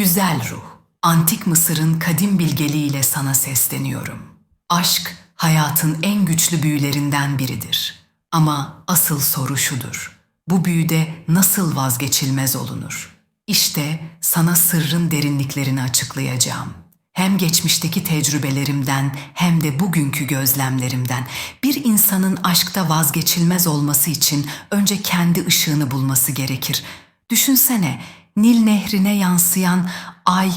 Güzel ruh, antik Mısır'ın kadim bilgeliğiyle sana sesleniyorum. Aşk, hayatın en güçlü büyülerinden biridir. Ama asıl soru şudur. Bu büyüde nasıl vazgeçilmez olunur? İşte sana sırrın derinliklerini açıklayacağım. Hem geçmişteki tecrübelerimden hem de bugünkü gözlemlerimden bir insanın aşkta vazgeçilmez olması için önce kendi ışığını bulması gerekir. Düşünsene, Nil nehrine yansıyan ay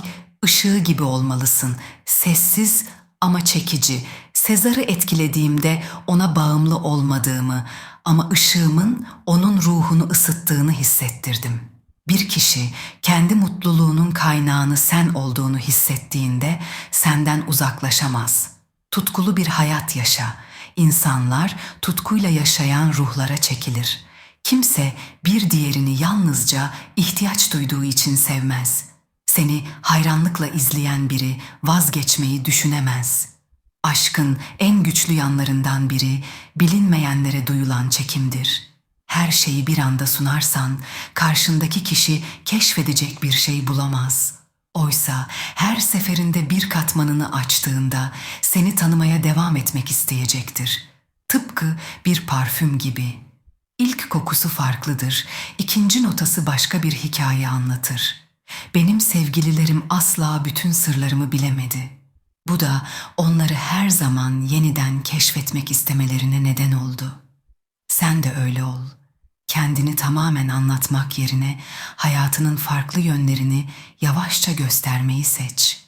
ışığı gibi olmalısın. Sessiz ama çekici. Sezar'ı etkilediğimde ona bağımlı olmadığımı ama ışığımın onun ruhunu ısıttığını hissettirdim. Bir kişi kendi mutluluğunun kaynağını sen olduğunu hissettiğinde senden uzaklaşamaz. Tutkulu bir hayat yaşa. İnsanlar tutkuyla yaşayan ruhlara çekilir. Kimse bir diğerini yalnızca ihtiyaç duyduğu için sevmez. Seni hayranlıkla izleyen biri vazgeçmeyi düşünemez. Aşkın en güçlü yanlarından biri bilinmeyenlere duyulan çekimdir. Her şeyi bir anda sunarsan karşındaki kişi keşfedecek bir şey bulamaz. Oysa her seferinde bir katmanını açtığında seni tanımaya devam etmek isteyecektir. Tıpkı bir parfüm gibi. Kokusu farklıdır, ikinci notası başka bir hikaye anlatır. Benim sevgililerim asla bütün sırlarımı bilemedi. Bu da onları her zaman yeniden keşfetmek istemelerine neden oldu. Sen de öyle ol. Kendini tamamen anlatmak yerine hayatının farklı yönlerini yavaşça göstermeyi seç.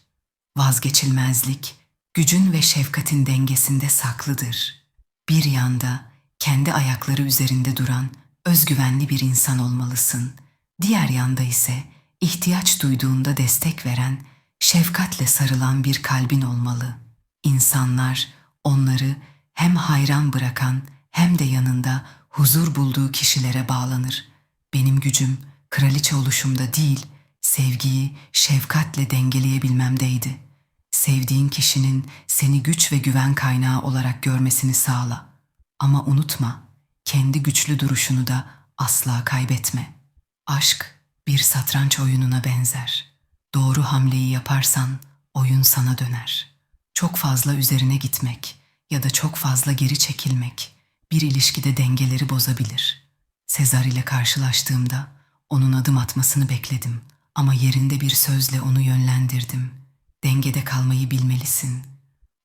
Vazgeçilmezlik, gücün ve şefkatin dengesinde saklıdır. Bir yanda kendi ayakları üzerinde duran özgüvenli bir insan olmalısın. Diğer yanda ise ihtiyaç duyduğunda destek veren, şefkatle sarılan bir kalbin olmalı. İnsanlar onları hem hayran bırakan hem de yanında huzur bulduğu kişilere bağlanır. Benim gücüm kraliçe oluşumda değil, sevgiyi şefkatle dengeleyebilmemdeydi. Sevdiğin kişinin seni güç ve güven kaynağı olarak görmesini sağla. Ama unutma, kendi güçlü duruşunu da asla kaybetme. Aşk bir satranç oyununa benzer. Doğru hamleyi yaparsan oyun sana döner. Çok fazla üzerine gitmek ya da çok fazla geri çekilmek bir ilişkide dengeleri bozabilir. Sezar ile karşılaştığımda onun adım atmasını bekledim ama yerinde bir sözle onu yönlendirdim. Dengede kalmayı bilmelisin.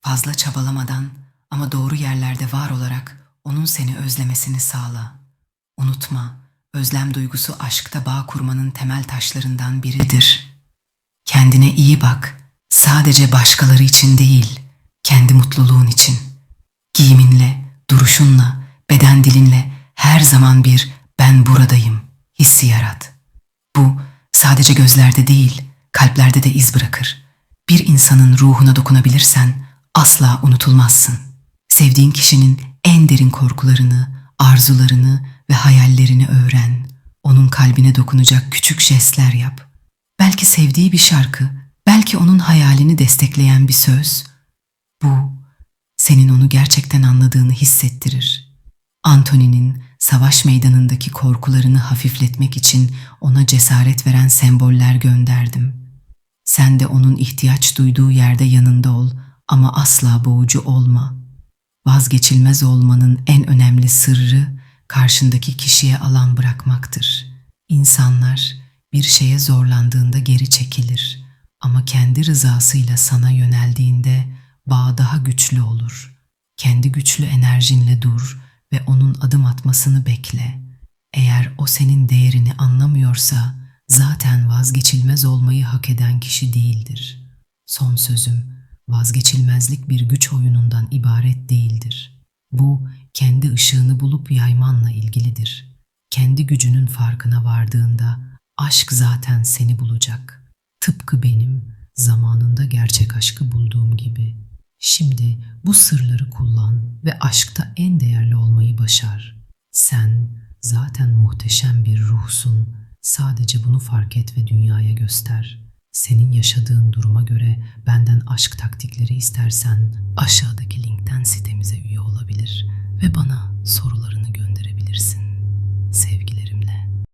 Fazla çabalamadan ama doğru yerlerde var olarak onun seni özlemesini sağla. Unutma, özlem duygusu aşkta bağ kurmanın temel taşlarından biridir. Kendine iyi bak. Sadece başkaları için değil, kendi mutluluğun için. Giyiminle, duruşunla, beden dilinle her zaman bir ben buradayım hissi yarat. Bu sadece gözlerde değil, kalplerde de iz bırakır. Bir insanın ruhuna dokunabilirsen asla unutulmazsın. Sevdiğin kişinin en derin korkularını, arzularını ve hayallerini öğren. Onun kalbine dokunacak küçük jestler yap. Belki sevdiği bir şarkı, belki onun hayalini destekleyen bir söz. Bu senin onu gerçekten anladığını hissettirir. Antony'nin savaş meydanındaki korkularını hafifletmek için ona cesaret veren semboller gönderdim. Sen de onun ihtiyaç duyduğu yerde yanında ol ama asla boğucu olma. Vazgeçilmez olmanın en önemli sırrı karşındaki kişiye alan bırakmaktır. İnsanlar bir şeye zorlandığında geri çekilir ama kendi rızasıyla sana yöneldiğinde bağ daha güçlü olur. Kendi güçlü enerjinle dur ve onun adım atmasını bekle. Eğer o senin değerini anlamıyorsa zaten vazgeçilmez olmayı hak eden kişi değildir. Son sözüm, vazgeçilmezlik bir güç oyunundan ibaret değildir. Bu kendi ışığını bulup yaymanla ilgilidir. Kendi gücünün farkına vardığında aşk zaten seni bulacak. Tıpkı benim zamanında gerçek aşkı bulduğum gibi. Şimdi bu sırları kullan ve aşkta en değerli olmayı başar. Sen zaten muhteşem bir ruhsun. Sadece bunu fark et ve dünyaya göster. Senin yaşadığın duruma göre benden aşk taktikleri istersen aşağıdaki linkten sitemize üye olabilir ve bana sorularını gönderebilirsin. Sevgilerimle.